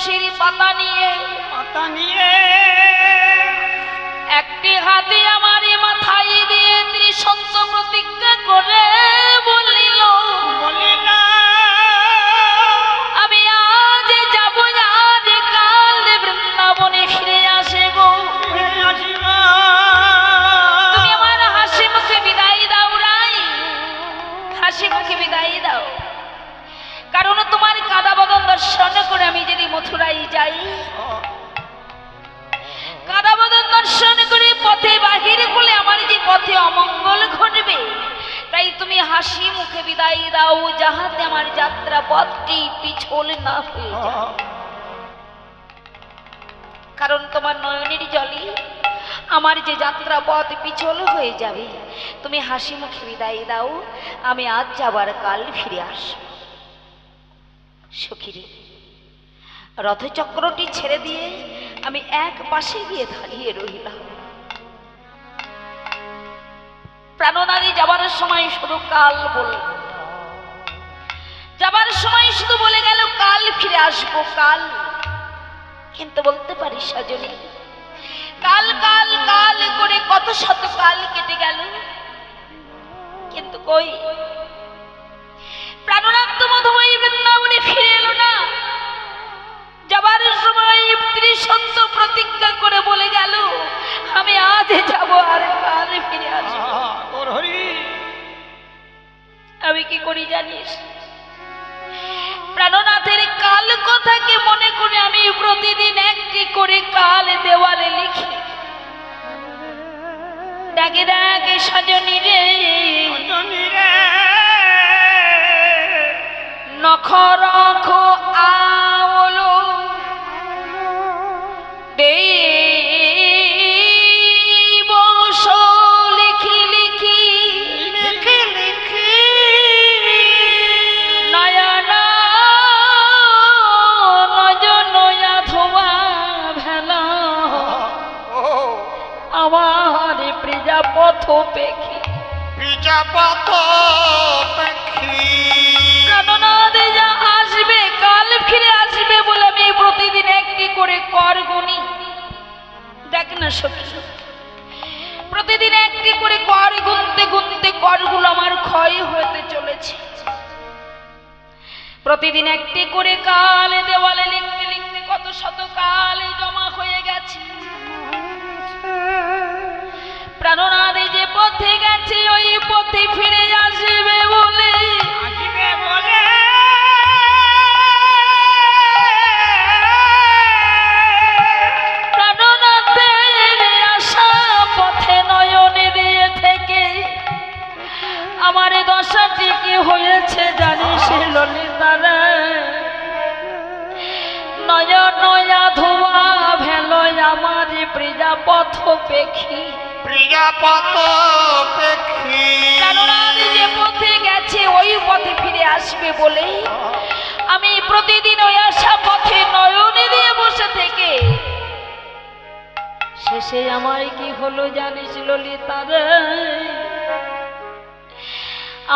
তুলসীর পাতা নিয়ে পাতা নিয়ে একটি হাতে আমার মাথায় দিয়ে ত্রিসন্ত প্রতিজ্ঞা করে বলিল বলিল দর্শন করে আমি যদি মথুরাই যাই। কাদা বদন দর্শন করে পথে বাহির করলে আমার যে পথে অমঙ্গল ঘটবে, তাই তুমি হাসি মুখে বিদায় দাও, যাহাতে আমার যাত্রা পথটি পিছল না হয়ে কারণ তোমার নয়নের জলে আমার যে যাত্রা পথ পিছল হয়ে যাবে, তুমি হাসি মুখে বিদায় দাও, আমি আজ যাবার কাল ফিরে আসব। সখীরে, রথচক্রটি ছেড়ে দিয়ে আমি এক পাশে গিয়ে দাঁড়িয়ে রইলাম প্রাণনাদি যাবার সময় শুধু কাল বলল যাবার সময় শুধু বলে গেল, কাল ফিরে আসব, কাল। কিন্তু বলতে পারি সজনী, কাল কাল কাল করে কত শত কাল কেটে গেল। কিন্তু কই? প্রাণনাথ বৃন্দাবনে ফিরে এলো না। যাবার সময় ত্রিসত্য প্রতিজ্ঞা করে বলে গেল আমি আজ যাব আর কাল ফিরে আসব। আমি কি করি জানিস? প্রাণনাথের কাল কথাকে মনে করে আমি প্রতিদিন একটি করে কাল দেওয়ালে লিখি। ডাকে ডাকে সজনী রে। জনি রে। নখ রখ আওলো। দেব গুনতে গুনতে করগুলো আমার ক্ষয় হতে চলেছে। প্রতিদিন একটি করে কাল দেওয়ালে লিখতে লিখতে কত শত কালে জমা আমার দশাটি কি হয়েছে জানিস ললিতারা নয় নয়া ধোয়া ভেল আমার পেখি। প্রিয়াপত পাখি। যে পথে গেছে ওই পথে ফিরে আসবে বলে আমি প্রতিদিন ওই আশা পথে নয়নে দিয়ে বসে থেকে। শেষে আমার কি হলো জানিস ললিতা রে?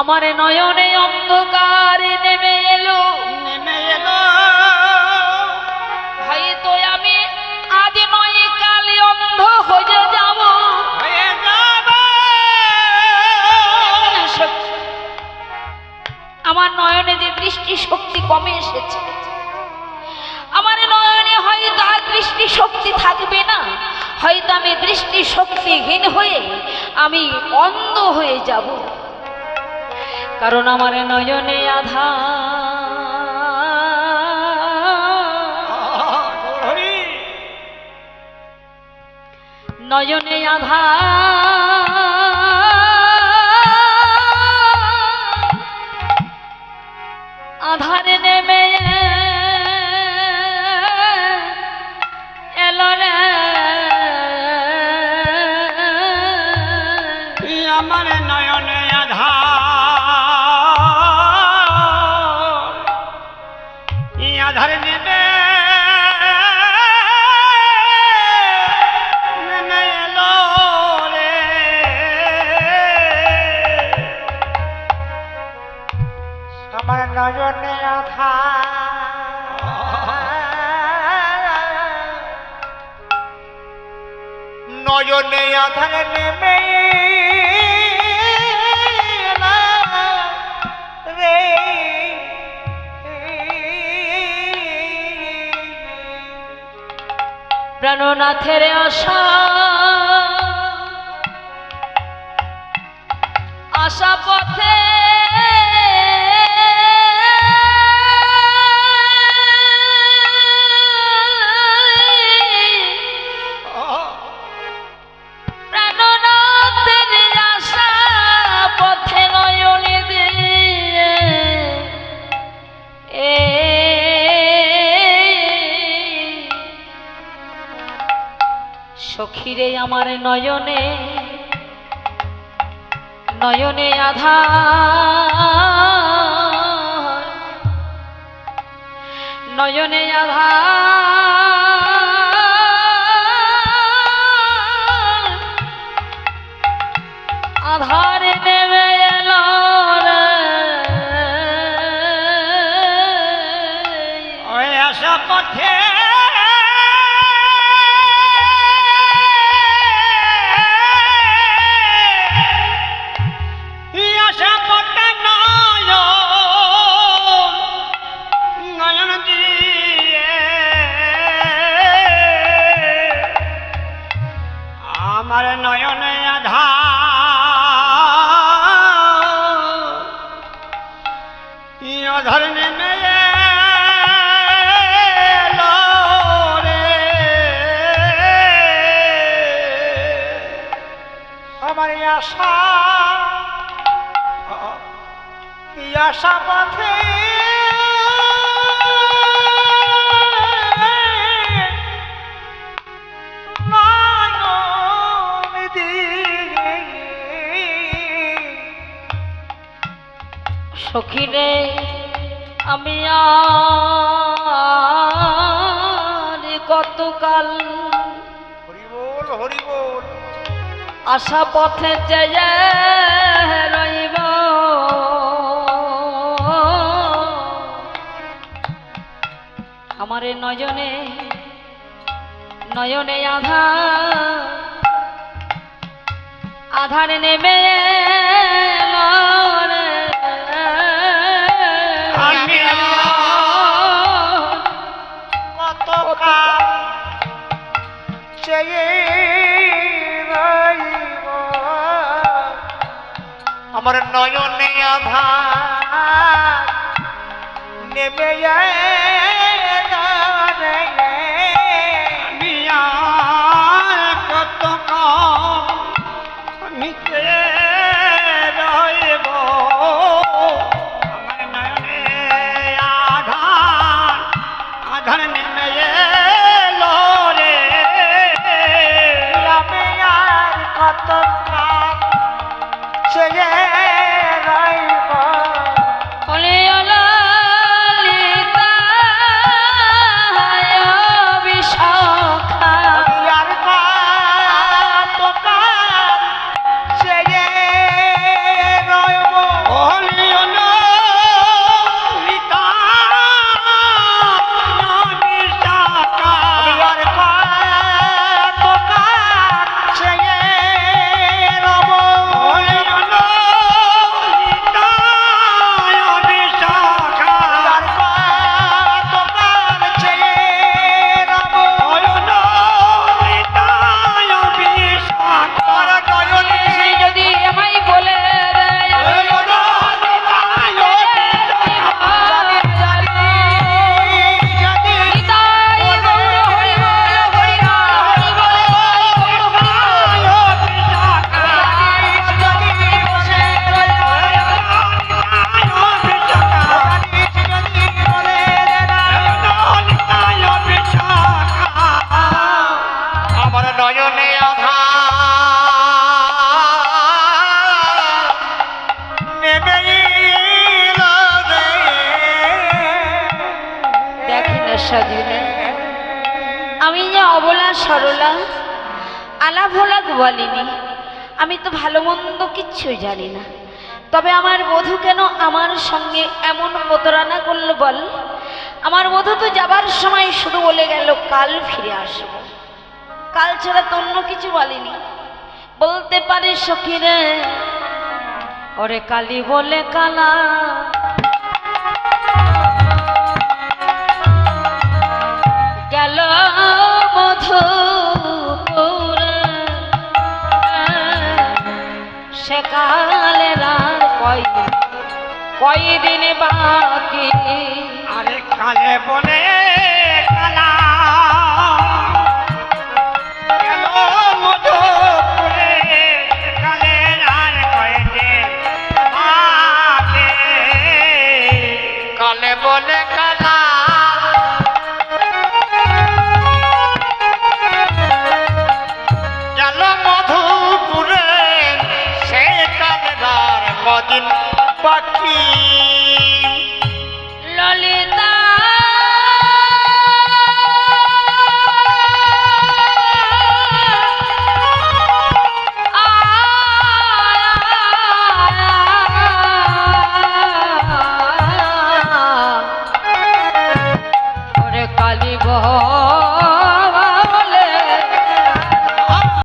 আমার নয়নে অন্ধকার নেমে এলো। নেমে এলো। হয়তো আমি আজ নয় কালে অন্ধ হয়ে যাব। আমার নয়নে যে দৃষ্টি শক্তি কমে এসেছে আমার নয়নে হয়তো আর দৃষ্টি শক্তি থাকবে না। হয়তো আমি দৃষ্টি শক্তিহীন হয়ে আমি অন্ধ হয়ে যাব। কারণ আমার নয়নে আধা। নয়নে আধা। আধারে নেমে এলো রে। আমার আমার নজনে আথা নজনে আথা নেমে প্রাণনাথের আশা। আশা পথে সখীরে আমার নয়নে নয়নে আধা নয়নে আধার। আশা এই আশা পথে দিয়ে সখীরে আমি কতকাল হরি বল আশা পথে চেয়ে রইব। আমারে নয়নে নয়নে আধার আধারে নেমে এলো। আমার নয়নে আধার নেমে কত কম আমার নয়নে আমি যে অবলা সরলা, আলা ভোলা গোয়ালিনী, আমি তো ভালো মন্দ কিচ্ছুই জানি না। তবে আমার বধূ কেন আমার সঙ্গে এমন প্রতারণা করল বল? আমার বধূ তো যাবার সময় শুধু বলে গেল, কাল ফিরে আসব। কাল ছাড়া তো অন্য কিছু বলিনি। বলতে পারে সখীরে, ওরে কালি বলে কালা। গেল মধুপুরে, সে কালের আর কয় বাকি? আরে কালে বলে কালা। বলে